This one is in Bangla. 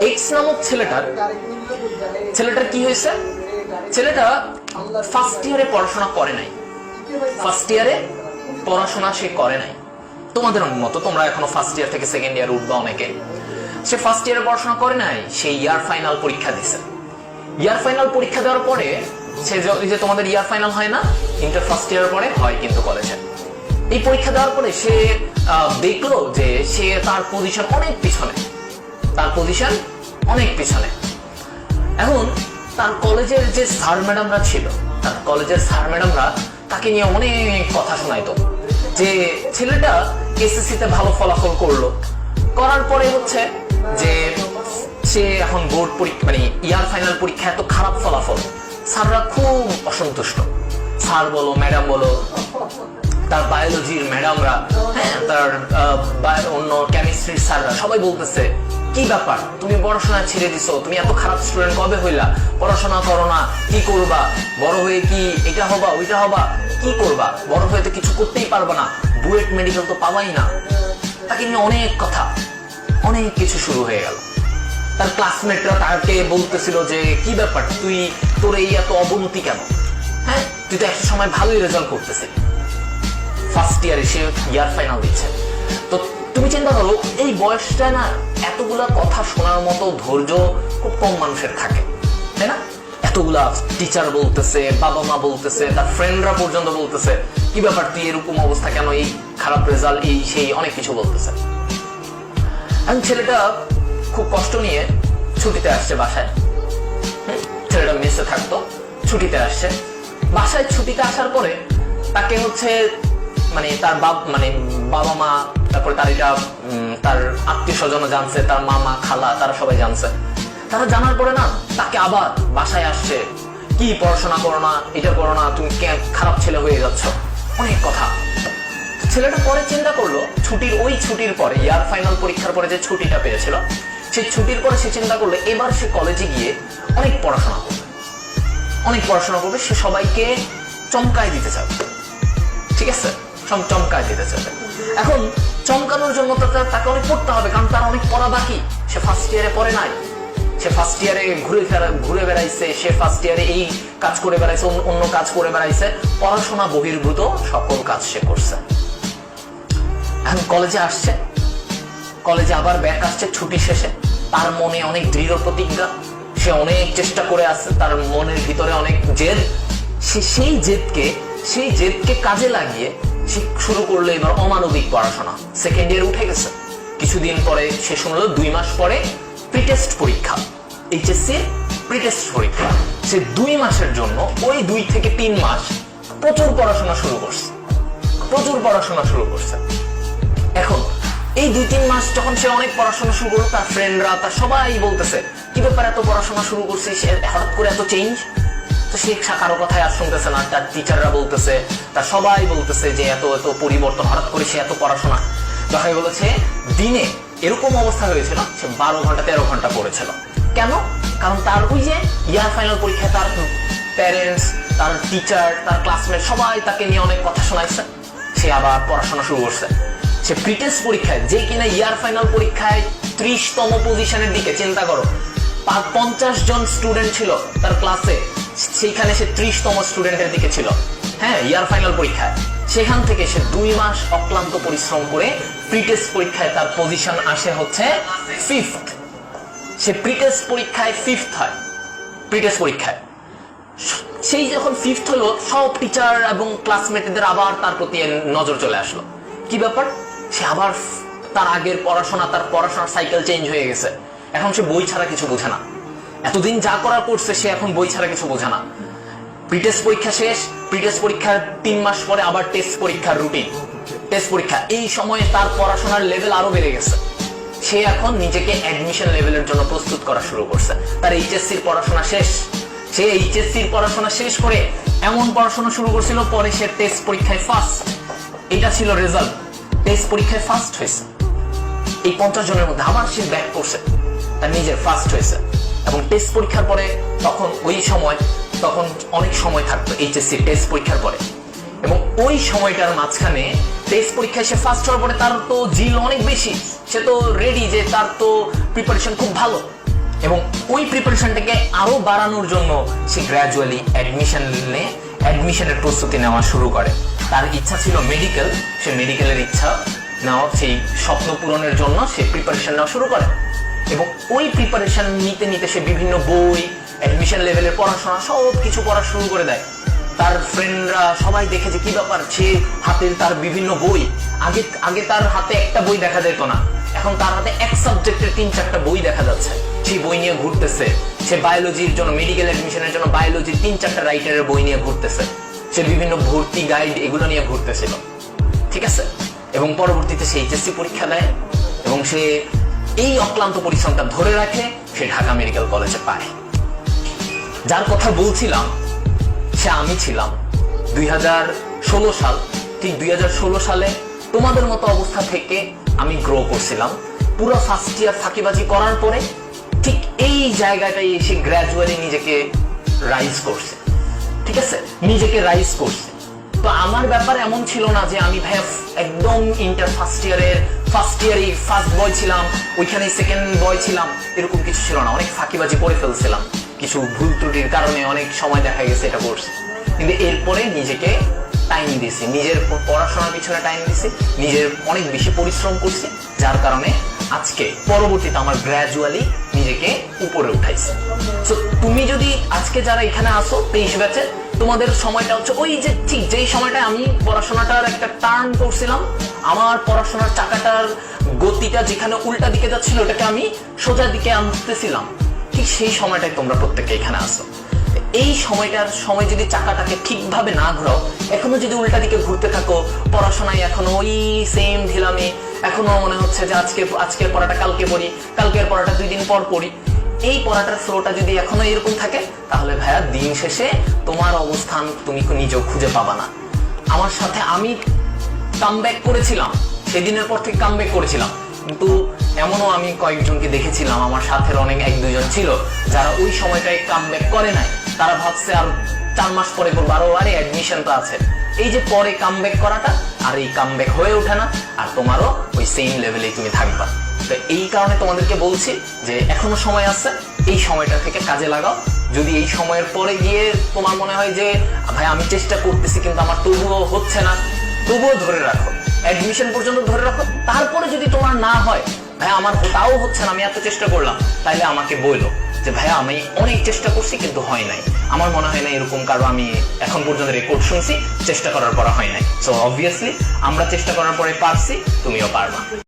এক্স নামক ছেলেটার ছেলেটার কি হয়েছে? ছেলেটা ফার্স্ট ইয়ারে পড়াশোনা করে নাই। ফার্স্ট ইয়ারে পড়াশোনা সে করে নাই। তোমাদের মতো, তোমরা এখনও ফার্স্ট ইয়ার থেকে সেকেন্ড ইয়ার উঠবা অনেকে। সে ফার্স্ট ইয়ারে পড়াশোনা করে নাই, সে ইয়ার ফাইনাল পরীক্ষা দিছে ইয়ার ফাইনাল পরীক্ষা দেওয়ার পরে সে যে- তোমাদের ইয়ার ফাইনাল হয় না ইন্টার ফার্স্ট ইয়ার পরে হয় কিন্তু কলেজে এই পরীক্ষা দেওয়ার পরে সে দেখল যে সে তার পজিশন অনেক পিছনে। পজিশন অনেক পিছনে। এখন তার কলেজের যে স্যার ম্যাডামরা ছিল, তার কলেজের স্যার ম্যাডামরা তাকে নিয়ে অনেক কথা শোনাইতো। যে ছেলেটা এসএসসি তে ভালো ফলাফল করল। করার পরে হচ্ছে যে সে এখন বোর্ড পরীক্ষা মানে ইয়ার ফাইনাল পরীক্ষা এত খারাপ ফলাফল। স্যাররা খুব অসন্তুষ্ট। স্যার বলো ম্যাডাম বলো, তার বায়োলজির ম্যাডামরা হ্যাঁ তার অন্য কেমিস্ট্রির স্যাররা সবাই বলতেছে কি ব্যাপার? তুমি পড়াশোনা ছেড়ে দিছো, তুমি এত খারাপ স্টুডেন্ট কবে হইলা? পড়াশোনা করো না, কি করবা? বড় হয়ে কি এটা হবা, ওইটা হবা? কি করবা? বড় হয়ে তো কিছু করতেই পারবা না, বুয়েট মেডিকেল তো পাবাই না। তাকে নিয়ে অনেক কথা, অনেক কিছু শুরু হয়ে গেল। তার ক্লাসমেটরা তাকে বলতেছিল যে, কি ব্যাপার? তুই তোর এই এত অবনতি কেন? হ্যাঁ তুই তো একটা সময় ভালোই রেজাল্ট করতেছিলি ফার্স্ট ইয়ারে সে ইয়ার ফাইনাল দিচ্ছে। তুমি চিন্তা করো, এই বয়সটা না এতগুলা কথা শোনার মতো ধৈর্য খুব কম মানুষের থাকে, তাই না? এতগুলা টিচার বলতেছে, বাবা মা বলতেছে, তার ফ্রেন্ডরা পর্যন্ত বলতেছে, কি ব্যাপার, তুই এরকম অবস্থা কেন? এই খারাপ রেজাল্ট এই সেই অনেক কিছু বলতেছে। এখন ছেলেটা খুব কষ্ট নিয়ে ছুটিতে আসছে বাসায়। ছেলেটা মেসে থাকতো, ছুটিতে আসছে। বাসায় ছুটিতে আসার পরে তাকে হচ্ছে মানে তার বাপ মানে বাবা মা তারপরে তার এটা তার আত্মীয় স্বজন জানছে, তার মামা, খালা, তারা সবাই জানছে। তারা জানার পরে না, তাকে আবার বাসায় আসছে। কি পড়াশোনা করো না, এটা করো না, তুমি কে খারাপ ছেলে হয়ে যাচ্ছ। অনেক কথা। ছেলেটা পরে চিন্তা করল, ছুটির ওই ছুটির পরে, ইয়ার ফাইনাল পরীক্ষার পরে যে ছুটিটা পেয়েছিল, সেই ছুটির পরে সে চিন্তা করল, এবার সে কলেজে গিয়ে অনেক পড়াশোনা করবে। অনেক পড়াশোনা করবে, সে সবাইকে চমকায় দিতে চাবে। ঠিক আছে? সব চমকায় দিতে চাবে। এখন চমকানোর জন্য তাকে অনেক পড়তে হবে, কারণ তার অনেক পড়া বাকি। সে ফার্স্ট ইয়ারে পড়ে নাই। সে ফার্স্ট ইয়ারে ঘুরে ঘুরে বেড়াইছে, সে ফার্স্ট ইয়ারে এই কাজ করে বেড়াইছে, অন্য কাজ করে বেড়াইছে। পড়াশোনা বহির্ভূত সকল কাজ সে করছে। এখন কলেজে আসছে। কলেজে আবার ব্যাক আসছে ছুটি শেষে। তার মনে অনেক দৃঢ় প্রতিজ্ঞা। সে অনেক চেষ্টা করে আসছে তার মনের ভিতরে অনেক জেদ। সে সেই জেদকে সেই জেদকে কাজে লাগিয়ে শুরু করল এবার অমানবিক পড়াশোনা। সেকেন্ড ইয়ার উঠে গেছে। কিছুদিন পরে সে শুনলো, দুই মাস পরে প্রিটেস্ট পরীক্ষা। এইচএসসি প্রিটেস্ট পরীক্ষা। সে দুই মাসের জন্য ওই দুই থেকে তিন মাস প্রচুর পড়াশোনা শুরু করছে। প্রচুর পড়াশোনা শুরু করছে। এখন, এই দুই তিন মাস যখন সে অনেক পড়াশোনা শুরু করল, তার ফ্রেন্ডরা তার সবাই বলতেছে, কি ব্যাপার এত পড়াশোনা শুরু করছে হঠাৎ করে এত চেঞ্জ তো সে কারও কথায় আর শুনতেছে না। তার টিচাররা বলতেছে, তার সবাই বলতেছে যে এত এত পরিবর্তন, হঠাৎ করে সে এত পড়াশোনা। দেখা বলেছে, দিনে এরকম অবস্থা হয়েছিল, সে বারো ঘণ্টা, তেরো ঘণ্টা পড়েছিল। কেন? কারণ তার ওই যে ইয়ার ফাইনাল পরীক্ষায় তার প্যারেন্টস তার টিচার তার ক্লাসমেট সবাই তাকে নিয়ে অনেক কথা শোনাইছে। সে আবার পড়াশোনা শুরু করছে। সে প্রিটেস্ট পরীক্ষায়, যে কিনা ইয়ার ফাইনাল পরীক্ষায় ত্রিশতম পজিশনের দিকে, চিন্তা করো। পঞ্চাশ জন স্টুডেন্ট ছিল তার ক্লাসে সেইখানে সে ত্রিশতম স্টুডেন্টের দিকে ছিল। হ্যাঁ ইয়ার ফাইনাল পরীক্ষায়। সেখান থেকে সে দুই মাস অক্লান্ত পরিশ্রম করে প্রিটেস্ট পরীক্ষায় তার পজিশন আসে হচ্ছে ফিফথ সে প্রিটেস্ট পরীক্ষায় ফিফথ হয় প্রিটেস্ট পরীক্ষায়। সেই যখন ফিফথ হলো, সব টিচার এবং ক্লাসমেটদের আবার তার প্রতি নজর চলে আসলো। কি ব্যাপার? সে আবার তার আগের পড়াশোনা, তার পড়াশোনার সাইকেল চেঞ্জ হয়ে গেছে। এখন সে বই ছাড়া কিছু বোঝে না। এতদিন যা করার করছে, সে এখন বই ছাড়া কিছু বোঝে না। প্রিটেস্ট পরীক্ষা শেষ প্রিটেস্ট পরীক্ষার তিন মাস পরে আবার টেস্ট পরীক্ষার রুটিন টেস্ট পরীক্ষা। এই সময়ে তার পড়াশোনার লেভেল আরও বেড়ে গেছে। সে এখন নিজেকে অ্যাডমিশন লেভেলের জন্য প্রস্তুত করা শুরু করছে। তার এইচএসসির পড়াশোনা শেষ। সে এইচএসসির পড়াশোনা শেষ করে এমন পড়াশোনা শুরু করছিল, পরে সে টেস্ট পরীক্ষায় ফার্স্ট এটা ছিল রেজাল্ট টেস্ট পরীক্ষায় ফার্স্ট হয়েছে। এই পঞ্চাশ জনের মধ্যে আবার সে ব্যাক করছে। তার নিজের ফার্স্ট হয়েছে। এবং টেস্ট পরীক্ষার পরে তখন ওই সময়, তখন অনেক সময় থাকতো এইচএসসি টেস্ট পরীক্ষার পরে। এবং ওই সময়টার মাঝখানে টেস্ট পরীক্ষায় সে ফার্স্ট হওয়ার পরে তার তো জিল অনেক বেশি। সে তো রেডি যে তার তো প্রিপারেশন খুব ভালো। এবং ওই প্রিপারেশনটাকে আরও বাড়ানোর জন্য সে গ্র্যাজুয়ালি অ্যাডমিশন নিয়ে অ্যাডমিশনের প্রস্তুতি নেওয়া শুরু করে। তার ইচ্ছা ছিল মেডিকেল সে মেডিকেলের ইচ্ছা নেওয়া, সেই স্বপ্ন পূরণের জন্য সে প্রিপারেশন নেওয়া শুরু করে। এবং ওই প্রিপারেশন নিতে নিতে সে বিভিন্ন বই অ্যাডমিশন লেভেলের পড়াশোনা সব কিছু পড়া শুরু করে দেয়। তার ফ্রেন্ডরা সবাই দেখে যে কি ব্যাপার, সে হাতে তার বিভিন্ন বই। আগে আগে তার হাতে একটা বই দেখা যেত না। এখন তার হাতে এক সাবজেক্টের তিন চারটা বই দেখা যাচ্ছে। সেই বই নিয়ে ঘুরতেছে। সে বায়োলজির জন্য মেডিকেল অ্যাডমিশনের জন্য বায়োলজির তিন চারটা রাইটারের বই নিয়ে ঘুরতেছে। সে বিভিন্ন ভর্তি গাইড এগুলো নিয়ে ঘুরতেছিল। ঠিক আছে? এবং পরবর্তীতে সে এইচএসসি পরীক্ষা দেয় এবং সে এই অক্লান্ত পরিশ্রমটা ধরে রাখে সে ঢাকা মেডিকেল কলেজে পায়। যার কথা বলছিলাম, সে আমি ছিলাম। দুই সাল, ঠিক দুই সালে তোমাদের মতো অবস্থা থেকে আমি গ্রো করছিলাম। পুরো ফার্স্ট ইয়ার ফাঁকিবাজি করার পরে ঠিক এই জায়গাটায় এসে গ্র্যাজুয়ালি নিজেকে রাইজ করছে। ঠিক আছে? নিজেকে রাইজ করছে। তো আমার ব্যাপার এমন ছিল না যে আমি ভাই একদম ইন্টার ফার্স্ট ইয়ারের ফার্স্ট ইয়ারই ফার্স্ট বয় ছিলাম ওইখানে সেকেন্ড বয় ছিলাম, এরকম কিছু ছিল না। অনেক ফাঁকিবাজি করে ফেলছিলাম। কিছু ভুল ত্রুটির কারণে অনেক সময় দেখা গেছে এটা করছি। কিন্তু এরপরে নিজেকে টাইম দিয়েছি। নিজের পড়াশোনার পিছনে টাইম দিয়েছি। নিজের অনেক বেশি পরিশ্রম করছি, যার কারণে আজকে পরবর্তীতে আমার গ্র্যাজুয়ালি নিজেকে উপরে উঠাইছে। তো তুমি যদি আজকে যারা এখানে আসো, তেইশ ব্যাচে তোমাদের সময়টা হচ্ছে ওই যে ঠিক যেই সময়টা আমি পড়াশোনাটার একটা টার্ন করছিলাম, আমার পড়াশোনার চাকাটার গতিটা যেখানে উল্টা দিকে যাচ্ছিল, ওটাকে আমি সোজা দিকে আনতেছিলাম। ঠিক সেই সময়টাই তোমরা প্রত্যেকে এখানে আসো। এই সময়টার সময় যদি চাকাটাকে ঠিকভাবে না ঘোরাও, এখনও যদি উল্টা দিকে ঘুরতে থাকো, পড়াশোনায় এখনও ওই সেম ঢিলামি, এখনও মনে হচ্ছে যে আজকে, আজকের পড়াটা কালকে পড়ি, কালকের পড়াটা দুই দিন পর পড়ি। এই পড়াটার ফ্লোটা যদি এখনও এরকম থাকে, তাহলে ভাইয়া দিন শেষে তোমার অবস্থান তুমি নিজেও খুঁজে পাবা না। আমার সাথে আমি কামব্যাক করেছিলাম, সেদিনের পর থেকে কামব্যাক করেছিলাম। কিন্তু এমনও আমি কয়েকজনকে দেখেছিলাম, আমার সাথে অনেক এক দুজন ছিল, যারা ওই সময়টায় কামব্যাক করে নাই। তারা ভাবছে আর চার মাস পরে করব আরও, আরে অ্যাডমিশন তো আছে। এই যে পরে কামব্যাক করাটা, আর এই কামব্যাক হয়ে ওঠে না, আর তোমারও ওই সেম লেভেলেই তুমি থাকবা। তো এই কারণে তোমাদেরকে বলছি যে এখনও সময় আছে, এই সময়টা থেকে কাজে লাগাও। যদি এই সময়ের পরে গিয়ে তোমার মনে হয় যে, ভাই, আমি চেষ্টা করতেছি কিন্তু আমার তবুও হচ্ছে না, তবুও ধরে রাখো। অ্যাডমিশন পর্যন্ত ধরে রাখো। তারপরে যদি তোমার না হয়, ভাই, আমার তাও হচ্ছে না, আমি এত চেষ্টা করলাম, তাইলে আমাকে বলল যে ভাইয়া আমি অনেক চেষ্টা করছি কিন্তু হয় নাই। আমার মনে হয় না এরকম কারও আমি এখন পর্যন্ত রেকর্ড শুনছি, চেষ্টা করার পর হয় নাই। সো অবভিয়াসলি আমরা চেষ্টা করার পরে পারছি, তুমিও পারবা।